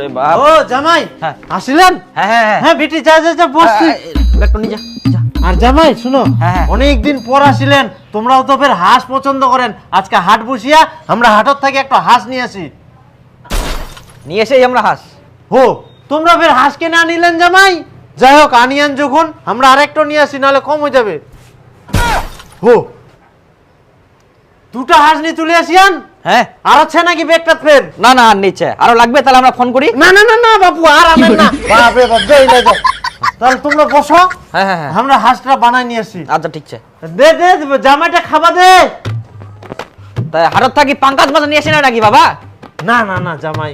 ওরে বাপ। ও জামাই হ্যাঁ। আসিলেন? হ্যাঁ হ্যাঁ হ্যাঁ। হ্যাঁ বেটি যা যা যা বস তুই। ব্যাগটা নিয়ে যা আর জামাই শুনো হ্যাঁ, হ্যাঁ। অনেক দিন পর আসিলেন তোমরাও তো ফের হাঁস পছন্দ করেন। আজকে হাট বসিয়া আমরা হাটত থেকে একটা হাঁস নিয়ে আসি। নিয়ে এসেই আমরা হাস। হো তোমরা ফের হাঁস কেনে আনিলেন জামাই? যাই হোক আনিয়ান যখন আমরা আরেকটা নিয়ে আসি নাহলে কম হয়ে যাবে। হো দুটা হাঁস নিয়ে তুলে আসিয়ান? হ্যাঁ? আর আছে নাকি ব্যাগটা ফের না না আর নিচ্ছে আরও লাগবে তাহলে আমরা ফোন করি। না না না না বাপু আর আনেন না। বাপরে বাপ যাই না যাও। তাহলে তোমরা বসো। হ্যাঁ হ্যাঁ হ্যাঁ। আমরা হাঁসটা বানাই নিয়ে আসি। আচ্ছা ঠিক আছে। দে দে খাবা দে। তাই থাকি পাঙ্কাজ মাছ নিয়ে এসে না নাকি বাবা? না না না জামাই।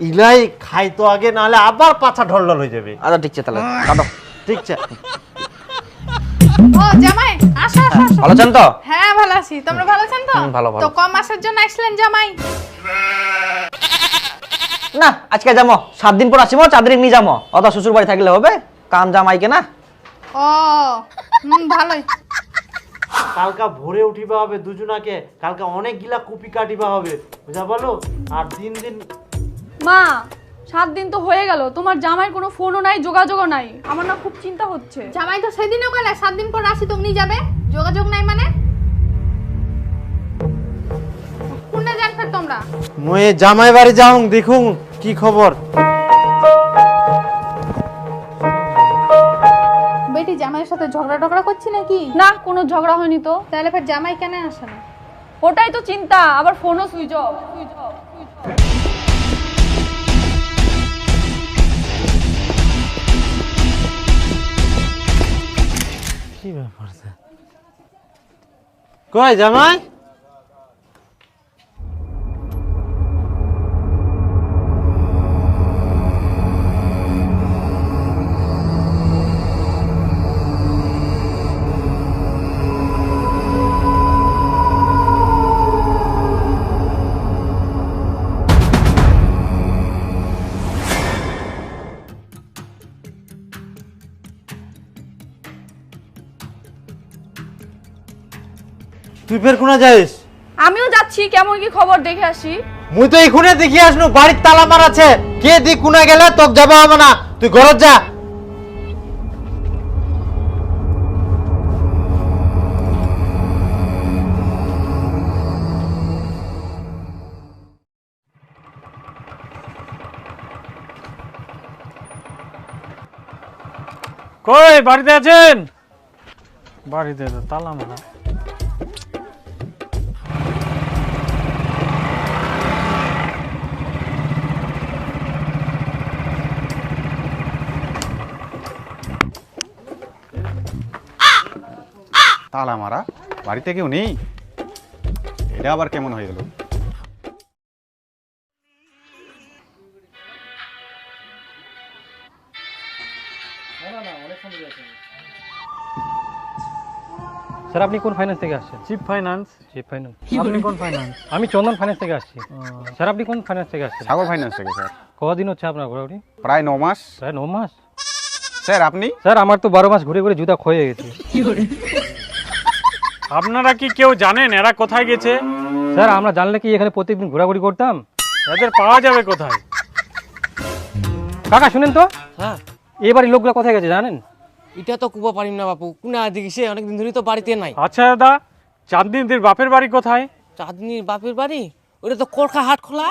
ইলাই খাই তো আগে নাহলে আবার পাছা ঢলঢল হয়ে যাবে। আচ্ছা ঠিক আছে তাহলে। কাটো। ঠিক আছে। ও জামাই আসো আসো আসো। ভালো আছেন তো? হ্যাঁ ভালো আছি। তোমরা ভালো আছেন তো? হুম, ভালো, ভালো। তো কম মাসের জন্য আসলেন জামাই? না আজকে যাব। সাত দিন পর আসিব চার দিন নিয়ে যাব। অত শ্বশুর বাড়ি থাকলে হবে? কাম জামাইকে না? ও হুম ভালোই। কালকা ভোরে উঠিবা হবে দুজনাকে। কালকা অনেক গিলা কুপি কাটিবা হবে। বুঝা বলো? আর দিন দিন মা সাত দিন তো হয়ে গেল তোমার জামাইয়ের কোনো ফোনও নাই যোগাযোগও নাই। আমার না খুব চিন্তা হচ্ছে। জামাই তো সেদিনও গেলে সাত দিন পর আসি তুমি যাবে? যোগাযোগ নাই মানে? কোনে যান ফের তোমরা? ময়ে জামাই বাড়ি কি খবর। বেটি জামাইয়ের সাথে ঝগড়া টগড়া করছি নাকি? না কোনো ঝগড়া হয়নি তো। তাহলে ফের জামাই কেন আসে না? ওটাই তো চিন্তা আবার ফোনও সুইচ অফ সুইচ অফ কই জামাই? তুই ফের কোনা যাইস আমিও যাচ্ছি কেমন কি খবর দেখে আসি। মুই তো এখুনে দেখি আসনু বাড়ির তালা মার আছে কে দি কোনা গেলে তোক যাব হবে না। তুই ঘরত যা। কই বাড়িতে আছেন? বাড়িতে তো তালা মারা। তালা মারা। বাড়িতে কেউ নেই? এটা আবার কেমন হয়ে গেল? স্যার আপনি কোন ফাইন্যান্স থেকে আসছেন? চিপ ফাইন্যান্স চিপ ফাইন্যান্স আপনি কোন ফাইন্যান্স আমি চন্দন ফাইন্যান্স থেকে আসছি। স্যার আপনি কোন ফাইন্যান্স থেকে আসছেন? সাগর ফাইন্যান্স থেকে স্যার। কদিন হচ্ছে আপনার ঘোরাঘুরি? প্রায় ন মাস। প্রায় ন মাস? স্যার আপনি? স্যার আমার তো বারো মাস ঘুরে ঘুরে জুতা ক্ষয়ে গেছে। আপনারা কি কেউ জানেন এরা কোথায় গেছে? স্যার আমরা জানলে কি এখানে প্রতিদিন ঘোরাঘুরি করতাম? এদের পাওয়া যাবে কোথায়? কাকা শুনেন তো। হ্যাঁ। এবারে লোকগুলো কোথায় গেছে জানেন? এটা তো কুবা পারিম না বাপু। কোনা দিকে সে অনেকদিন ধরে তো বাড়িতে নাই। আচ্ছা দাদা চাঁদনিদির বাপের বাড়ি কোথায়? চাঁদনির বাপের বাড়ি? ওটা তো কলকা হাট খোলা।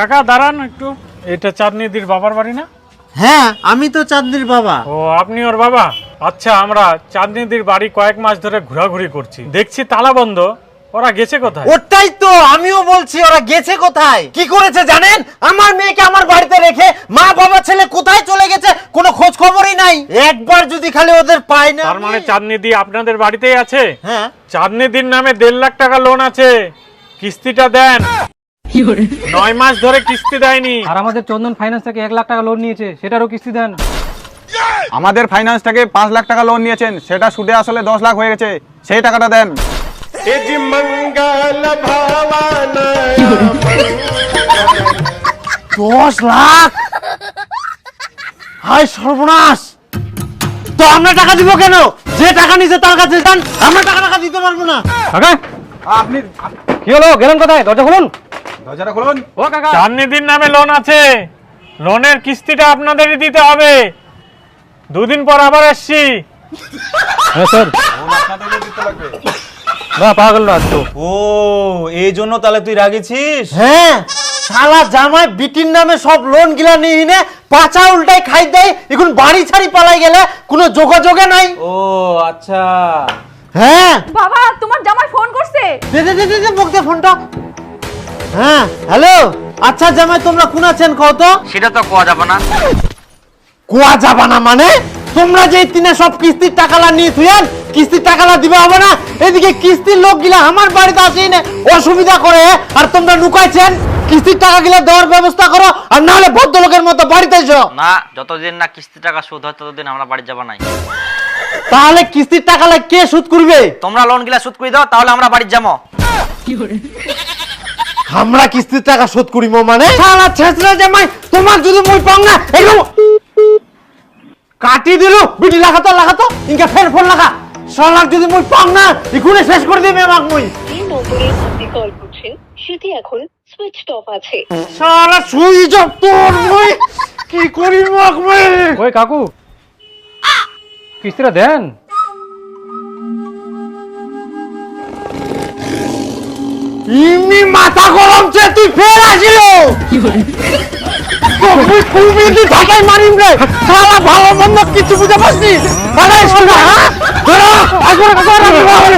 কাকা দাঁড়ান একটু। এটা চাঁদনিদির বাবার বাড়ি না? হ্যাঁ আমি তো চাঁদনির বাবা। ও আপনি ওর বাবা? আচ্ছা আমরা চাঁদনিদির বাড়ি কয়েক মাস ধরে ঘোরাঘুরি করছি। দেখছি তালা বন্ধ। ওরা গেছে কোথায়? ওটাই তো আমিও বলছি ওরা গেছে কোথায়? কি করেছে জানেন? আমার মেয়েকে আমার বাড়িতে রেখে মা বাবা ছেলে কোথায় চলে গেছে কোনো খোঁজ খবরই নাই। একবার যদি খালি ওদের পাই না তার মানে চাঁদনিদি আপনাদের বাড়িতেই আছে? হ্যাঁ। চাঁদনিদির নামে দেড় লাখ টাকা লোন আছে। কিস্তিটা দেন। নয় মাস ধরে কিস্তি দেয়নি। আর আমাদের চন্দন ফাইন্যান্স থেকে এক লাখ টাকা লোন নিয়েছে সেটারও কিস্তি দেন। আমাদের ফাইন্যান্স থেকে পাঁচ লাখ টাকা লোন নিয়েছেন সেটা সুদে আসলে দশ লাখ হয়ে গেছে সেই টাকাটা দেন। দশ লাখ? হায় সর্বনাশ! তো আমরা টাকা দিব কেন? যে টাকা নিছে তার কাছে যান আমরা টাকা টাকা দিতে পারব না। আপনি কি হলো? গেলেন কোথায়? দরজা খুলুন। দরজাটা খুলুন। ও কাকা। চাঁদনিদির নামে লোন আছে। লোনের কিস্তিটা আপনাদেরই দিতে হবে। দুদিন পর আবার আসছি হ্যাঁ স্যার। না পাগল না তো ও এই জন্য তাহলে তুই রাগেছিস হ্যাঁ শালা জামাই বিটির নামে সব লোন গিলা নিয়ে পাচা উল্টাই খাই দেয় এখন বাড়ি ছাড়ি পালাই গেলে কোনো যোগাযোগে নাই। ও আচ্ছা। হ্যাঁ। বাবা তোমার জামাই ফোন করছে। দে দে দে দে, দে মুখ দে ফোনটা হ্যাঁ হ্যালো? আচ্ছা জামাই তোমরা কোন আছেন কও তো? সেটা তো কোয়া যাবে না। কোয়া যাবা না মানে? তোমরা যে তিনে সব কিস্তির টাকালা নিয়ে থুয়ান কিস্তির টাকালা দিবে হবে না? এদিকে কিস্তির লোক গিলা আমার বাড়িতে আসেই না অসুবিধা করে আর তোমরা লুকাইছেন? কিস্তির টাকা গিলা দেওয়ার ব্যবস্থা করো আর নাহলে ভদ্রলোকের মতো বাড়িতে এসো। না যতদিন না কিস্তি টাকা শোধ হয় ততদিন আমরা বাড়ি যাবা নাই। তাহলে কিস্তির টাকালা কে সুদ করবে? তোমরা লোন গিলা শোধ করে দাও তাহলে আমরা বাড়ি যাব। আমরা কিস্তির টাকা শোধ করিব মানে? শালা ছেঁচড়া জামাই তোমার যদি মই পাও না এরকম কাটি দিল বিটি লাগাতো লাগাতো ইনকে ফের ফোন লাগা। শালা যদি মই পাও না ইকুনে শেষ করে দিবে আমাক মই। যে নম্বরে আপনি কল করছেন সেটি এখন সুইচ অফ আছে। শালা সুইচ অফ তোর মই কি করি মাক মই? ওই কাকু? কিস্তিটা দেন? ইমনি মাথা গরম চে তুই ফের আসিল। তুই খুবই তুই ঢাকায় মারিম রে। সারা ভালো মন্দ কিছু বুঝে পাসনি বাড়াই শোনা হ্যাঁ? ধরো আগর আগর আগর